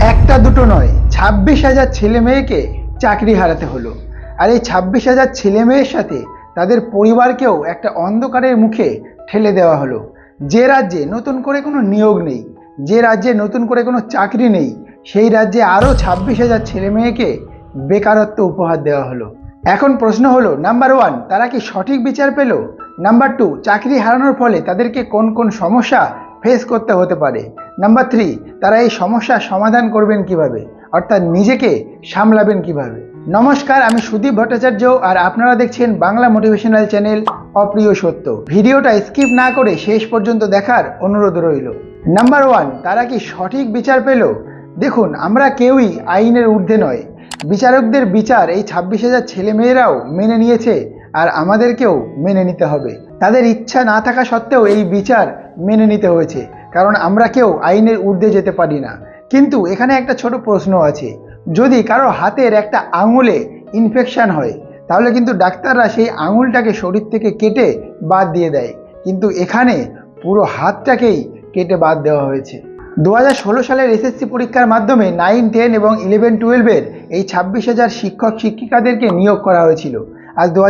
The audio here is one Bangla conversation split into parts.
একটা দুটো নয়, ছাব্বিশ হাজার ছেলে মেয়েকে চাকরি হারাতে হলো। আর এই ছাব্বিশ হাজার ছেলে মেয়ের সাথে তাদের পরিবারকেও একটা অন্ধকারের মুখে ঠেলে দেওয়া হলো। যে রাজ্যে নতুন করে কোনো নিয়োগ নেই, যে রাজ্যে নতুন করে কোনো চাকরি নেই, সেই রাজ্যে আরও ছাব্বিশ হাজার ছেলে মেয়েকে বেকারত্ব উপহার দেওয়া হলো। এখন প্রশ্ন হলো, নাম্বার ওয়ান, তারা কি সঠিক বিচার পেল? নাম্বার টু, চাকরি হারানোর ফলে তাদেরকে কোন কোন সমস্যা ফেস করতে হতে পারে। নাম্বার থ্রি তারা এই সমস্যার সমাধান করবেন কীভাবে? অর্থাৎ নিজেকে সামলাবেন কীভাবে? নমস্কার, আমি সুদীপ ভট্টাচার্য আর আপনারা দেখছেন বাংলা মোটিভেশনাল চ্যানেল অপ্রিয় সত্য। ভিডিওটা স্কিপ না করে শেষ পর্যন্ত দেখার অনুরোধ রইল। নাম্বার ওয়ান তারা কি সঠিক বিচার পেল? দেখুন, আমরা কেউই আইনের ঊর্ধ্বে নয়। বিচারকদের বিচার এই ছাব্বিশ হাজার ছেলে মেয়েরাও মেনে নিয়েছে আর আমাদেরকেও মেনে নিতে হবে। তাদের ইচ্ছা না থাকা সত্ত্বেও এই বিচার মেনে নিতে হয়েছে, কারণ আমরা কেউ আইনের ঊর্ধ্বে যেতে পারি না। কিন্তু এখানে একটা ছোট প্রশ্ন আছে, যদি কারও হাতের একটা আঙুলে ইনফেকশন হয়, তাহলে কিন্তু ডাক্তাররা সেই আঙুলটাকে শরীর থেকে কেটে বাদ দিয়ে দেয়। কিন্তু এখানে পুরো হাতটাকেই কেটে বাদ দেওয়া হয়েছে। দু হাজার ষোলো সালের এসএসসি পরীক্ষার মাধ্যমে নাইন, টেন এবং ইলেভেন, টুয়েলভের এই ছাব্বিশ হাজার শিক্ষক, শিক্ষিকাদেরকে নিয়োগ করা হয়েছিল। আজ দু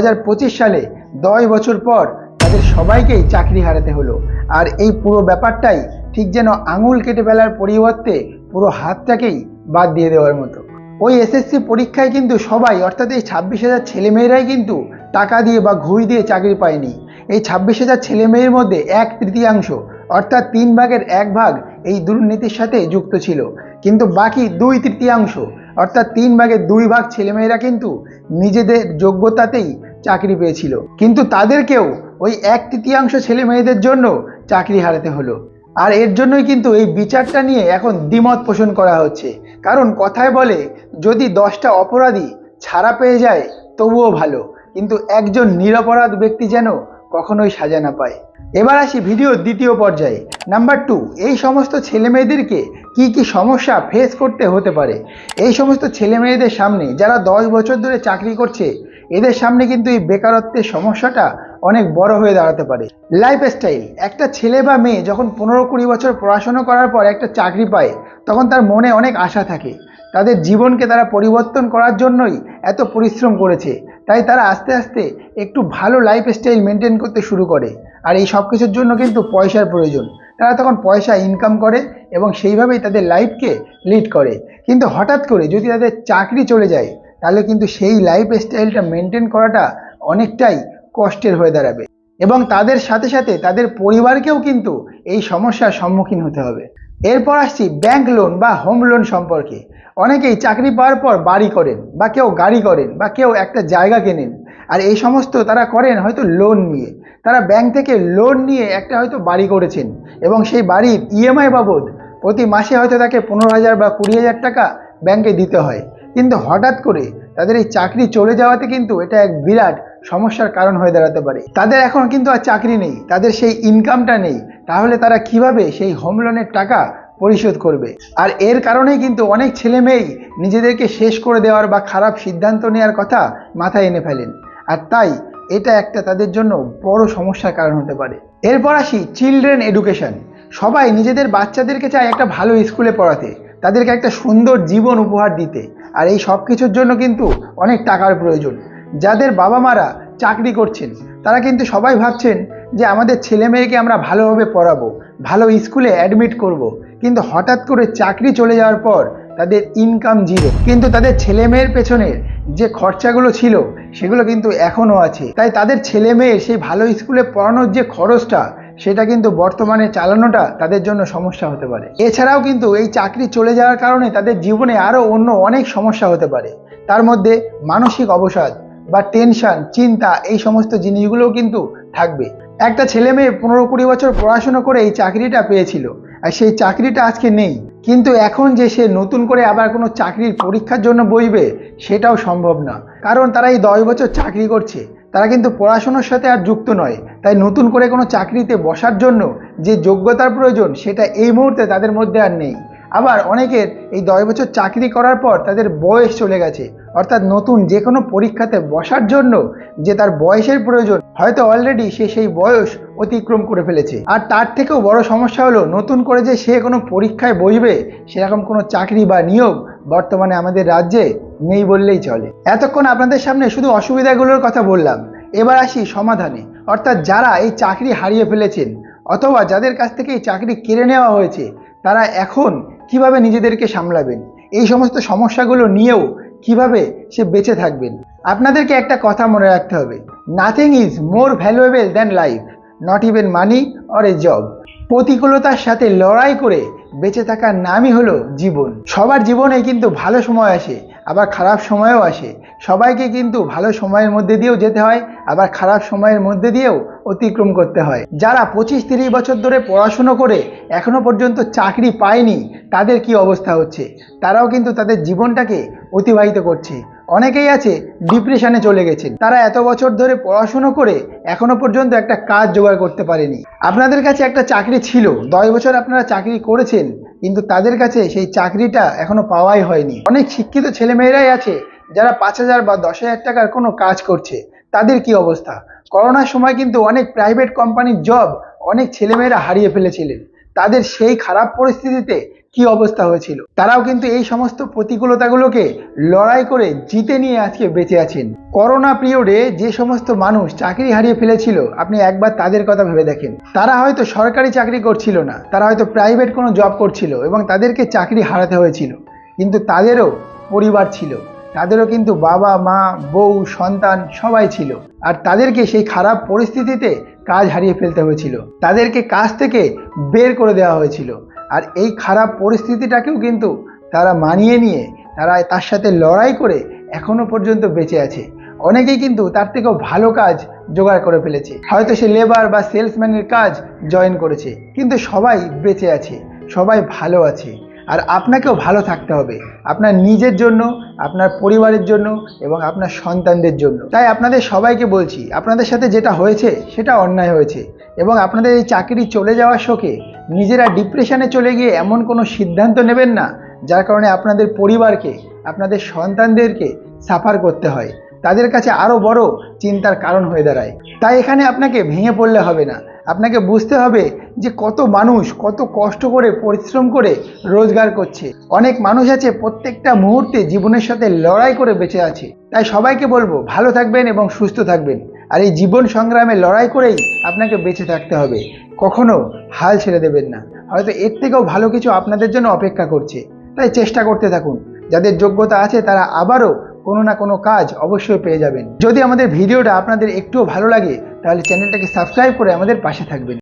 সালে দশ বছর পর তাদের সবাইকেই চাকরি হারাতে হলো। আর এই পুরো ব্যাপারটাই ঠিক যেন আঙুল কেটে ফেলার পরিবর্তে পুরো হাতটাকেই বাদ দিয়ে দেওয়ার মতো। ওই এসএসসি পরীক্ষায় কিন্তু সবাই, অর্থাৎ এই ছাব্বিশ হাজার ছেলেমেয়েরাই কিন্তু টাকা দিয়ে বা ঘুষ দিয়ে চাকরি পায়নি। এই ছাব্বিশ হাজার ছেলেমেয়ের মধ্যে এক তৃতীয়াংশ, অর্থাৎ তিন ভাগের এক ভাগ এই দুর্নীতির সাথে যুক্ত ছিল। কিন্তু বাকি দুই তৃতীয়াংশ, অর্থাৎ তিন ভাগের দুই ভাগ ছেলেমেয়েরা কিন্তু নিজেদের যোগ্যতাতেই চাকরি পেয়েছিল। কিন্তু তাদেরকেও ওই এক তৃতীয়াংশ ছেলে মেয়েদের জন্য চাকরি হারাতে হলো। আর এর জন্যই কিন্তু এই বিচারটা নিয়ে এখন দ্বিমত পোষণ করা হচ্ছে। কারণ কথায় বলে, যদি দশটা অপরাধী ছাড়া পেয়ে যায়, তবুও ভালো। কিন্তু একজন নিরপরাধ ব্যক্তি যেন কখনোই সাজা না পায়। এবার আসি ভিডিও দ্বিতীয় পর্যায়ে। নাম্বার টু, এই সমস্ত ছেলে মেয়েদেরকে কী কী সমস্যা ফেস করতে হতে পারে? এই সমস্ত ছেলে মেয়েদের সামনে যারা দশ বছর ধরে চাকরি করছে, এদের সামনে কিন্তু এই বেকারত্বের সমস্যাটা অনেক বড় হয়ে দাঁড়াতে পারে। লাইফ স্টাইল একটা ছেলে বা মেয়ে যখন পনেরো কুড়ি বছর পড়াশোনা করার পর একটা চাকরি পায়, তখন তার মনে অনেক আশা থাকে। তাদের জীবনকে তারা পরিবর্তন করার জন্যই এত পরিশ্রম করেছে। তাই তারা আস্তে আস্তে একটু ভালো লাইফ স্টাইল মেনটেন করতে শুরু করে। আর এই সব কিছুর জন্য কিন্তু পয়সার প্রয়োজন। তারা তখন পয়সা ইনকাম করে এবং সেইভাবেই তাদের লাইফকে লিড করে। কিন্তু হঠাৎ করে যদি তাদের চাকরি চলে যায়, তাহলে কিন্তু সেই লাইফ স্টাইলটা মেনটেন করাটা অনেকটাই কষ্টের হয়ে দাঁড়াবে। এবং তাদের সাথে সাথে তাদের পরিবারকেও কিন্তু এই সমস্যার সম্মুখীন হতে হবে। এরপর আসছি ব্যাংক লোন বা হোম লোন সম্পর্কে। অনেকেই চাকরি পাওয়ার পর বাড়ি করেন বা কেউ গাড়ি করেন বা কেউ একটা জায়গা কেনেন। আর এই সমস্ত তারা করেন হয়তো লোন নিয়ে। তারা ব্যাংক থেকে লোন নিয়ে একটা হয়তো বাড়ি করেছেন। এবং সেই বাড়ির ইএমআই বাবদ প্রতি মাসে হয়তো তাকে পনেরো হাজার বা কুড়ি হাজার টাকা ব্যাংকে দিতে হয়। কিন্তু হঠাৎ করে তাদের এই চাকরি চলে যাওয়াতে কিন্তু এটা এক বিরাট সমস্যার কারণ হয়ে দাঁড়াতে পারে। তাদের এখন কিন্তু আর চাকরি নেই, তাদের সেই ইনকামটা নেই। তাহলে তারা কীভাবে সেই হোম লোনের টাকা পরিশোধ করবে? আর এর কারণেই কিন্তু অনেক ছেলে মেয়েই নিজেদেরকে শেষ করে দেওয়ার বা খারাপ সিদ্ধান্ত নেওয়ার কথা মাথায় এনে ফেলেন। আর তাই এটা একটা তাদের জন্য বড় সমস্যার কারণ হতে পারে। এরপর আসি চিলড্রেন এডুকেশন সবাই নিজেদের বাচ্চাদেরকে চায় একটা ভালো স্কুলে পড়াতে, তাদেরকে একটা সুন্দর জীবন উপহার দিতে। আর এই সব কিছুর জন্য কিন্তু অনেক টাকার প্রয়োজন। যাদের বাবা মারা চাকরি করছেন, তারা কিন্তু সবাই ভাবছেন যে আমাদের ছেলে মেয়েকে আমরা ভালোভাবে পড়াবো, ভালো স্কুলে অ্যাডমিট করব। কিন্তু হঠাৎ করে চাকরি চলে যাওয়ার পর তাদের ইনকাম জিরো কিন্তু তাদের ছেলে মেয়ের পেছনের যে খরচাগুলো ছিল, সেগুলো কিন্তু এখনও আছে। তাই তাদের ছেলে মেয়ের সেই ভালো স্কুলে পড়ানোর যে খরচটা, সেটা কিন্তু বর্তমানে চালানোটা তাদের জন্য সমস্যা হতে পারে। এছাড়াও কিন্তু এই চাকরি চলে যাওয়ার কারণে তাদের জীবনে আরও অন্য অনেক সমস্যা হতে পারে। তার মধ্যে মানসিক অবসাদ বা টেনশন চিন্তা, এই সমস্ত জিনিসগুলোও কিন্তু থাকবে। একটা ছেলে মেয়ে পনেরো কুড়ি বছর পড়াশোনা করে এই চাকরিটা পেয়েছিল, আর সেই চাকরিটা আজকে নেই। কিন্তু এখন যে সে নতুন করে আবার কোনো চাকরির পরীক্ষার জন্য বইবে, সেটাও সম্ভব না। কারণ তারা এই দশ বছর চাকরি করছে, তারা কিন্তু পড়াশোনার সাথে আর যুক্ত নয়। তাই নতুন করে কোনো চাকরিতে বসার জন্য যে যোগ্যতার প্রয়োজন, সেটা এই মুহূর্তে তাদের মধ্যে আর নেই। আবার অনেকের এই দশ বছর চাকরি করার পর তাদের বয়স চলে গেছে। অর্থাৎ নতুন যে কোনো পরীক্ষাতে বসার জন্য যে তার বয়সের প্রয়োজন, হয়তো অলরেডি সে সেই বয়স অতিক্রম করে ফেলেছে। আর তার থেকেও বড় সমস্যা হলো, নতুন করে যে সে কোনো পরীক্ষায় বসবে, সেরকম কোনো চাকরি বা নিয়োগ বর্তমানে আমাদের রাজ্যে নেই বললেই চলে। এতক্ষণ আপনাদের সামনে শুধু অসুবিধাগুলোর কথা বললাম। এবার আসি সমাধানে। অর্থাৎ যারা এই চাকরি হারিয়ে ফেলেছেন, অথবা যাদের কাছ থেকে এই চাকরি কেড়ে নেওয়া হয়েছে তারা এখন কীভাবে নিজেদেরকে সামলাবেন? এই সমস্ত সমস্যাগুলো নিয়েও কীভাবে সে বেঁচে থাকবেন? আপনাদেরকে একটা কথা মনে রাখতে হবে। Nothing is more valuable than life not even money or a job প্রতিকূলতার সাথে লড়াই করে বেঁচে থাকার নামই হলো জীবন। সবার জীবনে কিন্তু ভালো সময় আসে, আবার খারাপ সময়ও আসে। সবাইকে কিন্তু ভালো সময়ের মধ্যে দিয়েও যেতে হয়, আবার খারাপ সময়ের মধ্যে দিয়েও অতিক্রম করতে হয়। যারা পঁচিশ তিরিশ বছর ধরে পড়াশুনো করে এখনও পর্যন্ত চাকরি পায়নি, তাদের কি অবস্থা হচ্ছে? তারাও কিন্তু তাদের জীবনটাকে অতিবাহিত করছে। অনেকেই আছে ডিপ্রেশনে চলে গেছেন। তারা এত বছর ধরে পড়াশুনো করে এখনও পর্যন্ত একটা কাজ জোগাড় করতে পারেনি। আপনাদের কাছে একটা চাকরি ছিল, দশ বছর আপনারা চাকরি করেছেন, কিন্তু তাদের কাছে সেই চাকরিটা এখনও পাওয়াই হয়নি। অনেক শিক্ষিত ছেলেমেয়েরাই আছে যারা পাঁচ হাজার বা দশ হাজার টাকার কোনো কাজ করছে। তাদের কি অবস্থা? করোনার সময় কিন্তু অনেক প্রাইভেট কোম্পানির জব অনেক ছেলেমেয়েরা হারিয়ে ফেলেছিলেন। তাদের সেই খারাপ পরিস্থিতিতে কি অবস্থা হয়েছিল? তারাও কিন্তু এই সমস্ত প্রতিকূলতাগুলোকে লড়াই করে জিতে নিয়ে আজকে বেঁচে আছেন। করোনা পিরিয়ডে যে সমস্ত মানুষ চাকরি হারিয়ে ফেলেছিল, আপনি একবার তাদের কথা ভেবে দেখেন। তারা হয়তো সরকারি চাকরি করছিল না, তারা হয়তো প্রাইভেট কোনো জব করছিল এবং তাদেরকে চাকরি হারাতে হয়েছিল। কিন্তু তাদেরও পরিবার ছিল, তাদেরও কিন্তু বাবা, মা, বউ, সন্তান সবাই ছিল। আর তাদেরকে সেই খারাপ পরিস্থিতিতে কাজ হারিয়ে ফেলতে হয়েছিল। তাদেরকে কাজ থেকে বের করে দেওয়া হয়েছিল। আর এই খারাপ পরিস্থিতিটাকেও কিন্তু তারা মানিয়ে নিয়ে, তারা তার সাথে লড়াই করে এখনও পর্যন্ত বেঁচে আছে। অনেকেই কিন্তু তার থেকেও ভালো কাজ জোগাড় করে ফেলেছে। হয়তো সে লেবার বা সেলসম্যানের কাজ জয়েন করেছে। কিন্তু সবাই বেঁচে আছে, সবাই ভালো আছে। আর আপনাকেও ভালো থাকতে হবে। আপনার নিজের জন্য, আপনার পরিবারের জন্য এবং আপনার সন্তানদের জন্য। তাই আপনাদের সবাইকে বলছি, আপনাদের সাথে যেটা হয়েছে সেটা অন্যায় হয়েছে এবং আপনাদের এই চাকরি চলে যাওয়ার শোকে নিজেরা ডিপ্রেশনে চলে গিয়ে এমন কোনো সিদ্ধান্ত নেবেন না, যার কারণে আপনাদের পরিবারকে, আপনাদের সন্তানদেরকে সাফার করতে হয়। তাদের কাছে আরও বড় চিন্তার কারণ হয়ে দাঁড়ায়। তাই এখানে আপনাকে ভেঙে পড়লে হবে না। আপনাকে বুঝতে হবে যে কত মানুষ কত কষ্ট করে, পরিশ্রম করে রোজগার করছে। অনেক মানুষ আছে প্রত্যেকটা মুহূর্তে জীবনের সাথে লড়াই করে বেঁচে আছে। তাই সবাইকে বলব, ভালো থাকবেন এবং সুস্থ থাকবেন। আর এই জীবন সংগ্রামে লড়াই করেই আপনাকে বেঁচে থাকতে হবে। কখনো হাল ছেড়ে দেবেন না। হয়তো এর থেকেও ভালো কিছু আপনাদের জন্য অপেক্ষা করছে। তাই চেষ্টা করতে থাকুন। যাদের যোগ্যতা আছে তারা আবারও কোনো না কোনো কাজ অবশ্যই পেয়ে যাবেন। যদি আমাদের ভিডিওটা আপনাদের একটুও ভালো লাগে, তাহলে চ্যানেলটাকে সাবস্ক্রাইব করে আমাদের পাশে থাকবেন।